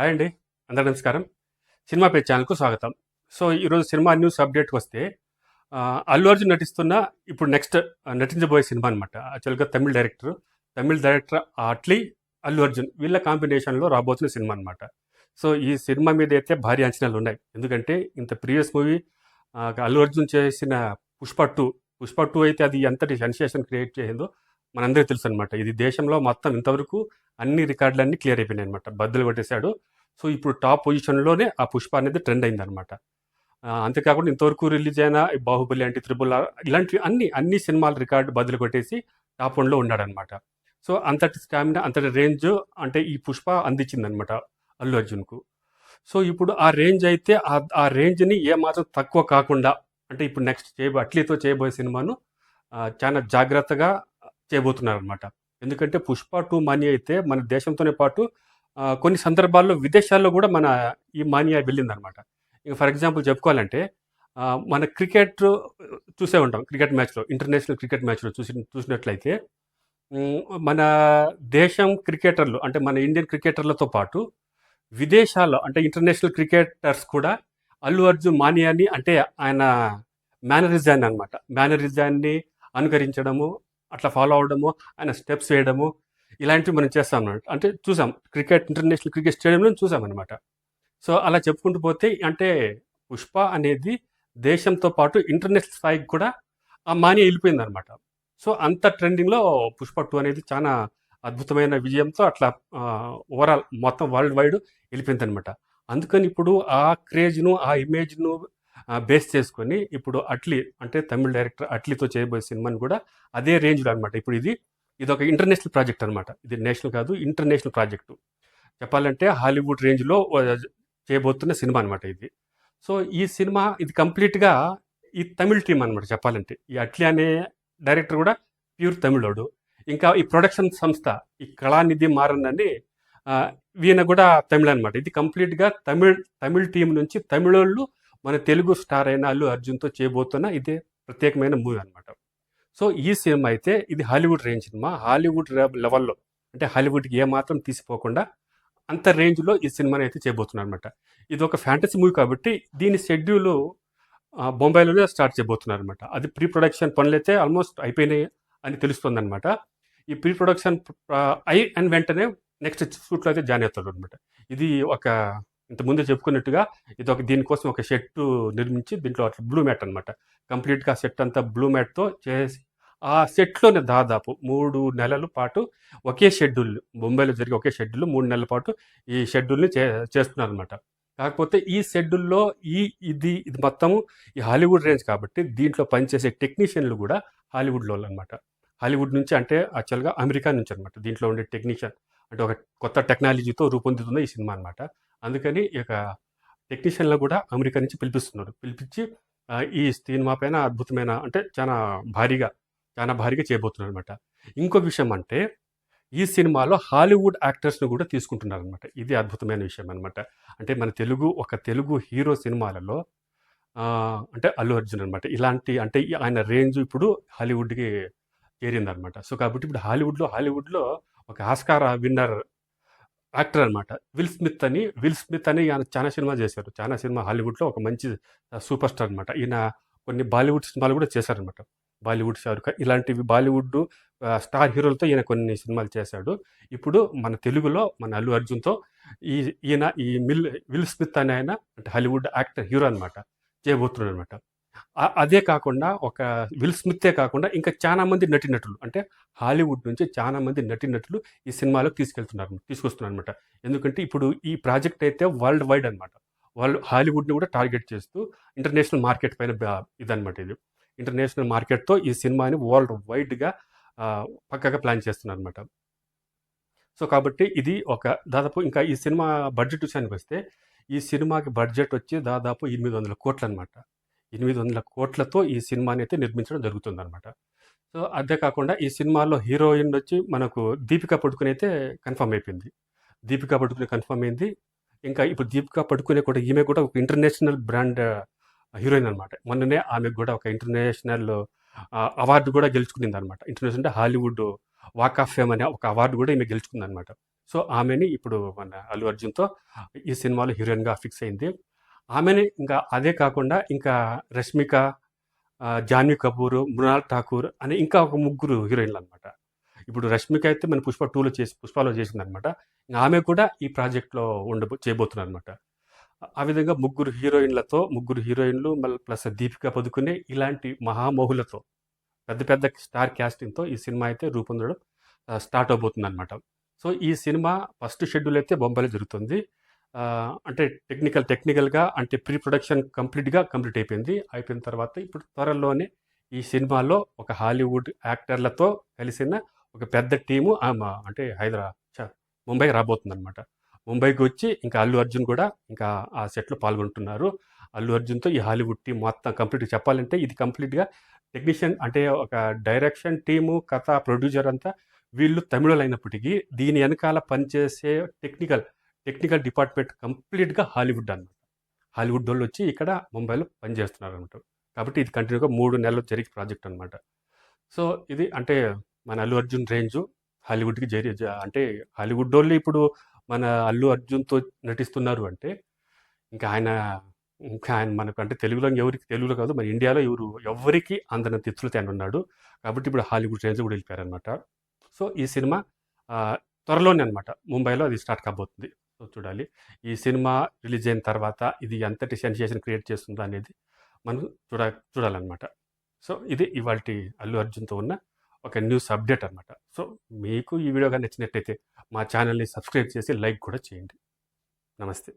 Hi అండి. అందరి నమస్కారం. సినిమా పే ఛానల్కు స్వాగతం. సో ఈరోజు సినిమా న్యూస్ అప్డేట్కి వస్తే అల్లు అర్జున్ నటిస్తున్న ఇప్పుడు నెక్స్ట్ నటించబోయే సినిమా అనమాట యాక్చువల్గా తమిళ డైరెక్టర్ తమిళ డైరెక్టర్ అట్లీ అల్లు అర్జున్ వీళ్ళ కాంబినేషన్లో రాబోతున్న సినిమా అనమాట సో ఈ సినిమా మీద అయితే భారీ అంచనాలు ఉన్నాయి. ఎందుకంటే ఇంత ప్రీవియస్ మూవీ అల్లు అర్జున్ చేసిన పుష్ప టూ పుష్ప టూ అయితే అది ఎంతటి సెన్సేషన్ క్రియేట్ చేసిందో మనందరికీ తెలుసు అనమాట ఇది దేశంలో మొత్తం ఇంతవరకు అన్ని రికార్డులన్నీ క్లియర్ అయిపోయినాయి అనమాట బద్దలు కొట్టేశాడు. సో ఇప్పుడు టాప్ పొజిషన్లోనే ఆ పుష్ప అనేది ట్రెండ్ అయింది అనమాట అంతేకాకుండా ఇంతవరకు రిలీజ్ అయిన బాహుబలి అంటే త్రిబుల్ ఆర్ ఇలాంటివి అన్ని అన్ని సినిమాల రికార్డు బదులు కొట్టేసి టాప్ వన్లో ఉన్నాడనమాట సో అంతటి స్టామినా అంతటి రేంజ్ అంటే ఈ పుష్ప అందించిందనమాట అల్లు అర్జున్కు. సో ఇప్పుడు ఆ రేంజ్ అయితే ఆ- ఆ రేంజ్ని ఏమాత్రం తక్కువ కాకుండా అంటే ఇప్పుడు నెక్స్ట్ చేయబో అట్లీతో చేయబోయే సినిమాను చాలా జాగ్రత్తగా చేయబోతున్నారనమాట ఎందుకంటే పుష్ప టూ మానియా అయితే మన దేశంతోనే పాటు కొన్ని సందర్భాల్లో విదేశాల్లో కూడా మన ఈ మానియా వెళ్ళిందనమాట ఇంకా ఫర్ ఎగ్జాంపుల్ చెప్పుకోవాలంటే మన క్రికెట్ చూసే ఉంటాం క్రికెట్ మ్యాచ్లో ఇంటర్నేషనల్ క్రికెట్ మ్యాచ్లో చూసి చూసినట్లయితే మన దేశం క్రికెటర్లు అంటే మన ఇండియన్ క్రికెటర్లతో పాటు విదేశాల్లో అంటే ఇంటర్నేషనల్ క్రికెటర్స్ కూడా అల్లు అర్జున్ మానియాని అంటే ఆయన మేనరిజాన్ని అనమాట మేనరిజాన్ని అనుకరించడము అట్లా ఫాలో అవడము ఆయన స్టెప్స్ వేయడము ఇలాంటివి మనం చేస్తాం అన్నమాట. అంటే చూసాం క్రికెట్ ఇంటర్నేషనల్ క్రికెట్ స్టేడియంలో చూసాం అనమాట సో అలా చెప్పుకుంటూ పోతే అంటే పుష్ప అనేది దేశంతో పాటు ఇంటర్నేషనల్ స్థాయికి కూడా ఆ మాని వెళ్ళిపోయింది అనమాట సో అంత ట్రెండింగ్లో పుష్ప టూ అనేది చాలా అద్భుతమైన విజయంతో అట్లా ఓవరాల్ మొత్తం వరల్డ్ వైడ్ వెళ్ళిపోయింది అనమాట అందుకని ఇప్పుడు ఆ క్రేజ్ను ఆ ఇమేజ్ను బేస్ చేసుకొని ఇప్పుడు అట్లీ అంటే తమిళ డైరెక్టర్ అట్లీతో చేయబోయే సినిమాని కూడా అదే రేంజ్లో అనమాట ఇప్పుడు ఇది ఇది ఒక ఇంటర్నేషనల్ ప్రాజెక్ట్ అనమాట ఇది నేషనల్ కాదు ఇంటర్నేషనల్ ప్రాజెక్టు. చెప్పాలంటే హాలీవుడ్ రేంజ్లో చేయబోతున్న సినిమా అనమాట ఇది. సో ఈ సినిమా ఇది కంప్లీట్గా ఈ తమిళ్ టీం అనమాట చెప్పాలంటే. ఈ అట్లీ అనే డైరెక్టర్ కూడా ప్యూర్ తమిళోడు. ఇంకా ఈ ప్రొడక్షన్ సంస్థ ఈ కళానిధి మారన్ అని ఈయన కూడా తమిళ అనమాట ఇది కంప్లీట్గా తమిళ్ తమిళ్ టీం నుంచి తమిళోళ్ళు మన తెలుగు స్టార్ అయిన అల్లు అర్జున్తో చేయబోతున్న ఇదే ప్రత్యేకమైన మూవీ అనమాట సో ఈ సినిమా అయితే ఇది హాలీవుడ్ రేంజ్ సినిమా. హాలీవుడ్ లెవెల్లో అంటే హాలీవుడ్కి ఏమాత్రం తీసిపోకుండా అంత రేంజ్లో ఈ సినిమాని అయితే చేయబోతున్నారు అనమాట ఇది ఒక ఫ్యాంటసీ మూవీ కాబట్టి దీని షెడ్యూల్ బొంబాయిలోనే స్టార్ట్ చేయబోతున్నారు అనమాట అది ప్రీ ప్రొడక్షన్ పనులు అయితే ఆల్మోస్ట్ అయిపోయినాయి అని తెలుస్తుంది అనమాట ఈ ప్రీ ప్రొడక్షన్ అయి అండ్ వెంటనే నెక్స్ట్ షూట్లో అయితే జాయిన్ అవుతాడు అనమాట ఇది ఒక ఇంత ముందే చెప్పుకున్నట్టుగా ఇది ఒక దీనికోసం ఒక షెట్టు నిర్మించి దీంట్లో అట్లా బ్లూ మ్యాట్ అనమాట కంప్లీట్గా సెట్ అంతా బ్లూ మ్యాట్తో చేసి ఆ సెట్లోనే దాదాపు మూడు నెలల పాటు ఒకే షెడ్యూల్ ముంబైలో జరిగే ఒకే షెడ్యూల్ మూడు నెలల పాటు ఈ షెడ్యూల్ని చే చేస్తున్నారు అనమాట కాకపోతే ఈ షెడ్యూల్లో ఈ ఇది ఇది మొత్తము ఈ హాలీవుడ్ రేంజ్ కాబట్టి దీంట్లో పనిచేసే టెక్నీషియన్లు కూడా హాలీవుడ్లో అనమాట హాలీవుడ్ నుంచి అంటే యాక్చువల్గా అమెరికా నుంచి అనమాట దీంట్లో ఉండే టెక్నీషియన్. అంటే ఒక కొత్త టెక్నాలజీతో రూపొందుతుంది ఈ సినిమా అనమాట అందుకని ఈ యొక్క టెక్నీషియన్లు కూడా అమెరికా నుంచి పిలిపిస్తున్నారు పిలిపించి ఈ సినిమా పైన అద్భుతమైన అంటే చాలా భారీగా చాలా భారీగా చేయబోతున్నారు అనమాట ఇంకో విషయం అంటే ఈ సినిమాలో హాలీవుడ్ యాక్టర్స్ని కూడా తీసుకుంటున్నారు అనమాట ఇది అద్భుతమైన విషయం అనమాట అంటే మన తెలుగు ఒక తెలుగు హీరో సినిమాలలో అంటే అల్లు అర్జున్ అనమాట ఇలాంటి అంటే ఆయన రేంజ్ ఇప్పుడు హాలీవుడ్కి చేరిందనమాట సో కాబట్టి ఇప్పుడు హాలీవుడ్లో హాలీవుడ్లో ఒక ఆస్కార్ విన్నర్ యాక్టర్ అనమాట విల్ స్మిత్ అని విల్ స్మిత్ అని ఆయన చాలా సినిమా చేశారు. చాలా సినిమా హాలీవుడ్లో ఒక మంచి సూపర్ స్టార్ అనమాట ఈయన కొన్ని బాలీవుడ్ సినిమాలు కూడా చేశారనమాట బాలీవుడ్ షారుఖ్ ఇలాంటివి బాలీవుడ్ స్టార్ హీరోలతో ఈయన కొన్ని సినిమాలు చేశాడు. ఇప్పుడు మన తెలుగులో మన అల్లు అర్జున్తో ఈ ఈయన ఈ మిల్ విల్ స్మిత్ అనే ఆయన అంటే హాలీవుడ్ యాక్టర్ హీరో అనమాట చేయబోతున్నాడు అనమాట అదే కాకుండా ఒక విల్ స్మిత్తే కాకుండా ఇంకా చాలా మంది నటీనటులు అంటే హాలీవుడ్ నుంచి చాలా మంది నటీనటులు ఈ సినిమాలోకి తీసుకెళ్తున్నారు తీసుకొస్తున్నారు అనమాట ఎందుకంటే ఇప్పుడు ఈ ప్రాజెక్ట్ అయితే వరల్డ్ వైడ్ అనమాట వాళ్ళు హాలీవుడ్ని కూడా టార్గెట్ చేస్తూ ఇంటర్నేషనల్ మార్కెట్ పైన ఇదనమాట ఇది. ఇంటర్నేషనల్ మార్కెట్తో ఈ సినిమాని వరల్డ్ వైడ్గా పక్కగా ప్లాన్ చేస్తున్నారు అనమాట సో కాబట్టి ఇది ఒక దాదాపు ఇంకా ఈ సినిమా బడ్జెట్ విషయానికి వస్తే ఈ సినిమాకి బడ్జెట్ వచ్చి దాదాపు ఎనిమిది వందల కోట్లు అనమాట ఎనిమిది వందల కోట్లతో ఈ సినిమాని అయితే నిర్మించడం జరుగుతుంది అనమాట సో అదే కాకుండా ఈ సినిమాలో హీరోయిన్ వచ్చి మనకు దీపికా పడుకుని అయితే కన్ఫర్మ్ అయిపోయింది. దీపికా పడుకుని కన్ఫర్మ్ అయింది. ఇంకా ఇప్పుడు దీపికా పడుకునే కూడా ఈమె కూడా ఒక ఇంటర్నేషనల్ బ్రాండ్ హీరోయిన్ అనమాట మొన్ననే ఆమెకు కూడా ఒక ఇంటర్నేషనల్ అవార్డు కూడా గెలుచుకునింది అనమాట ఇంటర్నేషనల్ అంటే హాలీవుడ్ వాక్ ఆఫ్ ఫేమ్ అనే ఒక అవార్డు కూడా ఈమె గెలుచుకుంది అనమాట సో ఆమెని ఇప్పుడు మన అల్లు అర్జున్తో ఈ సినిమాలో హీరోయిన్గా ఫిక్స్ అయింది. ఆమెని ఇంకా అదే కాకుండా ఇంకా రష్మిక జాన్వి జాన్వీ కపూర్ మృణాల్ ఠాకూర్ అనే ఇంకా ఒక ముగ్గురు హీరోయిన్లు అనమాట ఇప్పుడు రష్మిక అయితే మన పుష్ప టూలో చేసి పుష్పలో చేసింది అనమాట ఆమె కూడా ఈ ప్రాజెక్ట్లో ఉండబో చేయబోతున్నారు అనమాట ఆ విధంగా ముగ్గురు హీరోయిన్లతో ముగ్గురు హీరోయిన్లు మళ్ళీ ప్లస్ దీపిక పదుకునే ఇలాంటి మహామోహులతో పెద్ద పెద్ద స్టార్ క్యాస్టింగ్తో ఈ సినిమా అయితే రూపొందడం స్టార్ట్ అవబోతుంది అనమాట సో ఈ సినిమా ఫస్ట్ షెడ్యూల్ అయితే బొంబాయిలో జరుగుతుంది. అంటే టెక్నికల్ టెక్నికల్గా అంటే ప్రీ ప్రొడక్షన్ కంప్లీట్గా కంప్లీట్ అయిపోయింది. అయిపోయిన తర్వాత ఇప్పుడు త్వరలోనే ఈ సినిమాలో ఒక హాలీవుడ్ యాక్టర్లతో కలిసిన ఒక పెద్ద టీము అంటే హైదరాబాద్ ముంబై రాబోతుంది అనమాట ముంబైకి వచ్చి ఇంకా అల్లు అర్జున్ కూడా ఇంకా ఆ సెట్లో పాల్గొంటున్నారు. అల్లు అర్జున్తో ఈ హాలీవుడ్ టీం మొత్తం కంప్లీట్గా చెప్పాలంటే ఇది కంప్లీట్గా టెక్నీషియన్ అంటే ఒక డైరెక్షన్ టీము కథ ప్రొడ్యూసర్ అంతా వీళ్ళు తమిళులు అయినప్పటికీ దీని వెనకాల పనిచేసే టెక్నికల్ టెక్నికల్ డిపార్ట్మెంట్ కంప్లీట్గా హాలీవుడ్ అనమాట హాలీవుడ్ వాళ్ళు వచ్చి ఇక్కడ ముంబైలో పనిచేస్తున్నారు అనమాట కాబట్టి ఇది కంటిన్యూగా మూడు నెలలు జరిగే ప్రాజెక్ట్ అనమాట సో ఇది అంటే మన అల్లు అర్జున్ రేంజ్ హాలీవుడ్కి జరి అంటే హాలీవుడ్ వాళ్ళు ఇప్పుడు మన అల్లు అర్జున్తో నటిస్తున్నారు అంటే ఇంకా ఆయన ఇంకా ఆయన మనకు అంటే తెలుగులో ఎవరికి తెలుగులో కాదు మన ఇండియాలో ఎవరు ఎవరికి అందన తిత్తులు తేను ఉన్నాడు కాబట్టి ఇప్పుడు హాలీవుడ్ రేంజ్ కూడా వెళ్ళిపోయారనమాట సో ఈ సినిమా త్వరలోనే అనమాట ముంబైలో అది స్టార్ట్ కాబోతుంది. సో చూడాలి. ఈ సినిమా రిలీజ్ అయిన తర్వాత ఇది ఎంతటి సెన్సేషన్ క్రియేట్ చేస్తుందో అనేది మనం చూడ చూడాలన్నమాట. సో ఇది ఇవాళ అల్లు అర్జున్తో ఉన్న ఒక న్యూస్ అప్డేట్ అనమాట సో మీకు ఈ వీడియోగా నచ్చినట్టయితే మా ఛానల్ని సబ్స్క్రైబ్ చేసి లైక్ కూడా చేయండి. నమస్తే.